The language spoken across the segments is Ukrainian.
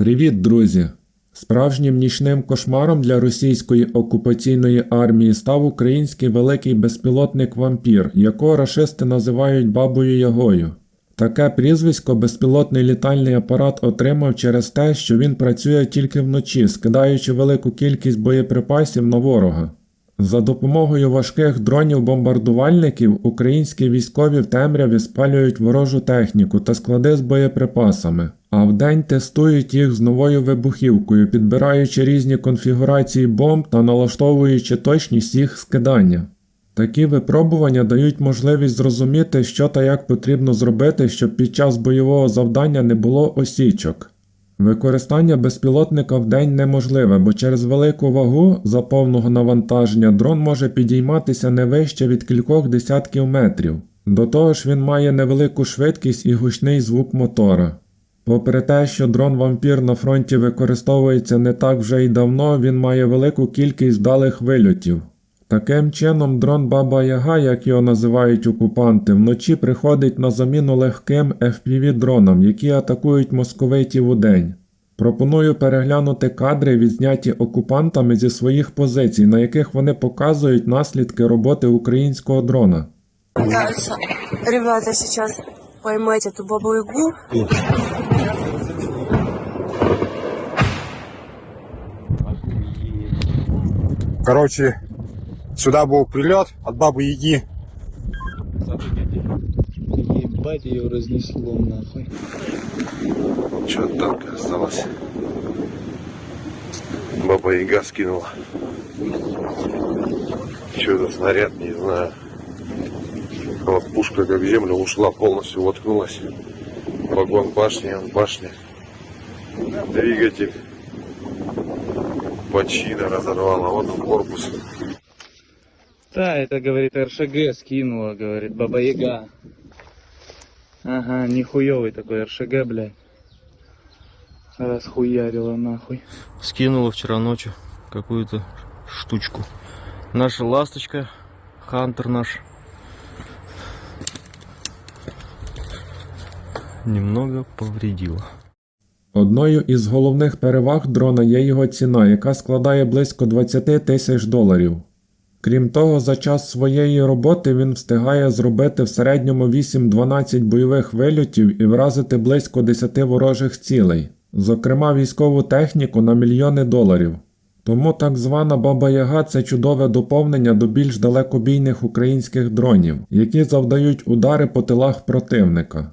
Привіт, друзі! Справжнім нічним кошмаром для російської окупаційної армії став український великий безпілотник вампір, якого рашисти називають бабою Ягою. Таке прізвисько безпілотний літальний апарат отримав через те, що він працює тільки вночі, скидаючи велику кількість боєприпасів на ворога. За допомогою важких дронів-бомбардувальників українські військові в темряві спалюють ворожу техніку та склади з боєприпасами, а вдень тестують їх з новою вибухівкою, підбираючи різні конфігурації бомб та налаштовуючи точність їх скидання. Такі випробування дають можливість зрозуміти, що та як потрібно зробити, щоб під час бойового завдання не було осічок. Використання безпілотника вдень неможливе, бо через велику вагу за повного навантаження дрон може підійматися не вище від кількох десятків метрів. До того ж він має невелику швидкість і гучний звук мотора. Попри те, що дрон вампір на фронті використовується не так вже й давно, він має велику кількість вдалих вильотів. Таким чином, дрон Баба Яга, як його називають окупанти, вночі приходить на заміну легким FPV-дронам, які атакують московитів у день. Пропоную переглянути кадри, відзняті окупантами зі своїх позицій, на яких вони показують наслідки роботи українського дрона. Дальше. Ребята, сейчас поймать эту бабу Ягу. Короче, сюда был прилет от бабы Яги. Ебать ее разнесло нахуй. Что танка осталось? Баба Яга скинула. Что за снаряд, не знаю. Вот пушка как в землю ушла, полностью воткнулась. Вагон башни, он башня. Двигатель. Почина разорвала, вот он корпус. Да, это, говорит, РШГ скинула, говорит, Баба Яга. Ага, нихуёвый такой РШГ, блядь. Расхуярила нахуй. скинула вчера ночью какую-то штучку. Наша ласточка, Хантер наш. Немного повредила. Одною із головних переваг дрона є його ціна, яка складає близько 20 тисяч доларів. Крім того, за час своєї роботи він встигає зробити в середньому 8-12 бойових вильотів і вразити близько 10 ворожих цілей, зокрема військову техніку на мільйони доларів. Тому так звана Баба Яга це чудове доповнення до більш далекобійних українських дронів, які завдають удари по тилах противника.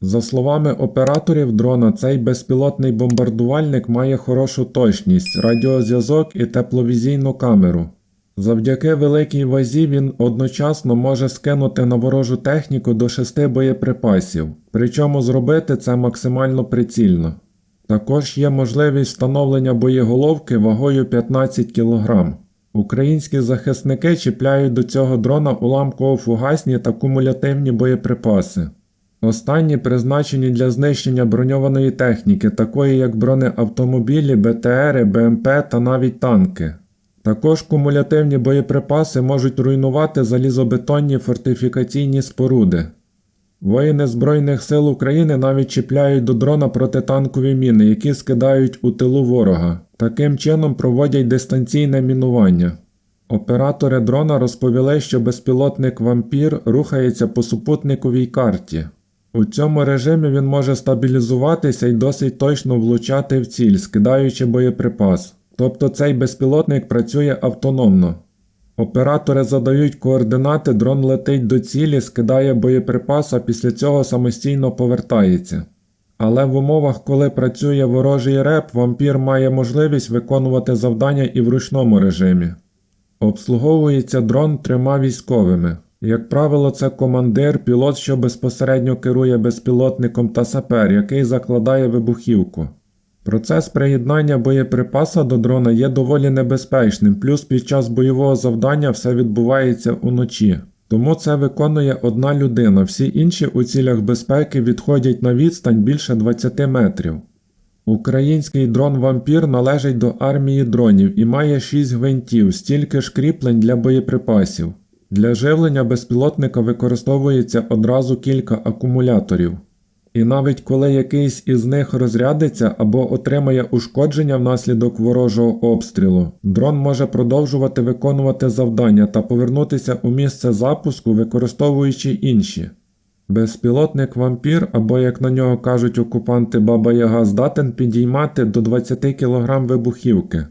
За словами операторів дрона, цей безпілотний бомбардувальник має хорошу точність, радіозв'язок і тепловізійну камеру. Завдяки великій вазі він одночасно може скинути на ворожу техніку до 6 боєприпасів, причому зробити це максимально прицільно. Також є можливість встановлення боєголовки вагою 15 кг. Українські захисники чіпляють до цього дрона уламково-фугасні та кумулятивні боєприпаси. Останні призначені для знищення броньованої техніки, такої як бронеавтомобілі, БТРи, БМП та навіть танки. Також кумулятивні боєприпаси можуть руйнувати залізобетонні фортифікаційні споруди. Воїни Збройних сил України навіть чіпляють до дрона протитанкові міни, які скидають у тилу ворога. Таким чином проводять дистанційне мінування. Оператори дрона розповіли, що безпілотник вампір рухається по супутниковій карті. У цьому режимі він може стабілізуватися і досить точно влучати в ціль, скидаючи боєприпас. Тобто цей безпілотник працює автономно. Оператори задають координати, дрон летить до цілі, скидає боєприпас, а після цього самостійно повертається. Але в умовах, коли працює ворожий реп, вампір має можливість виконувати завдання і в ручному режимі. Обслуговується дрон трьома військовими. Як правило, це командир, пілот, що безпосередньо керує безпілотником та сапер, який закладає вибухівку. Процес приєднання боєприпаса до дрона є доволі небезпечним, плюс під час бойового завдання все відбувається уночі. Тому це виконує одна людина, всі інші у цілях безпеки відходять на відстань більше 20 метрів. Український дрон Вампір належить до армії дронів і має 6 гвинтів, стільки ж кріплень для боєприпасів. Для живлення безпілотника використовується одразу кілька акумуляторів. І навіть коли якийсь із них розрядиться або отримає ушкодження внаслідок ворожого обстрілу, дрон може продовжувати виконувати завдання та повернутися у місце запуску, використовуючи інші. Безпілотник вампір, або як на нього кажуть окупанти Баба Яга, здатен підіймати до 20 кг вибухівки.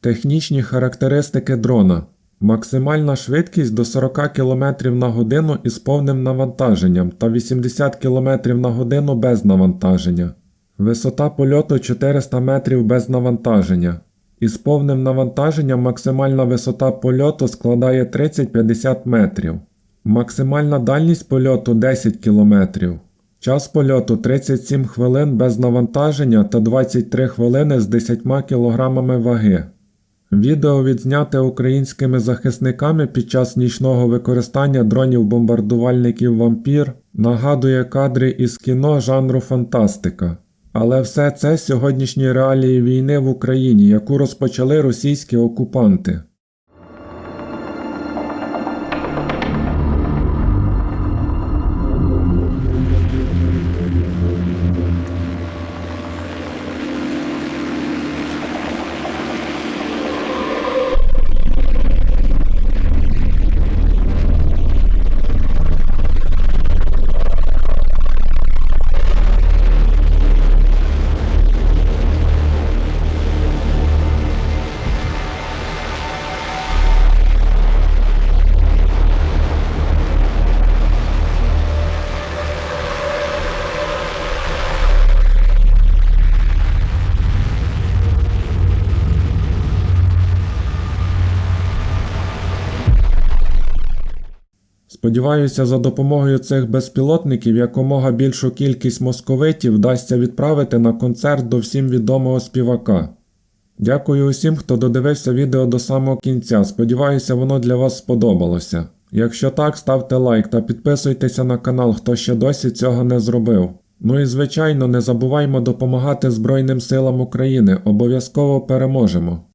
Технічні характеристики дрона. Максимальна швидкість до 40 км на годину із повним навантаженням та 80 км на годину без навантаження. Висота польоту 400 метрів без навантаження. Із повним навантаженням максимальна висота польоту складає 30-50 метрів. Максимальна дальність польоту 10 км. Час польоту 37 хвилин без навантаження та 23 хвилини з 10 кг ваги. Відео відзняте українськими захисниками під час нічного використання дронів-бомбардувальників Вампір нагадує кадри із кіно жанру фантастика. Але все це сьогоднішні реалії війни в Україні, яку розпочали російські окупанти. Сподіваюся, за допомогою цих безпілотників якомога більшу кількість московитів вдасться відправити на концерт до всім відомого співака. Дякую усім, хто додивився відео до самого кінця. Сподіваюся, воно для вас сподобалося. Якщо так, ставте лайк та підписуйтеся на канал, хто ще досі цього не зробив. Ну і звичайно, не забуваймо допомагати Збройним силам України, обов'язково переможемо.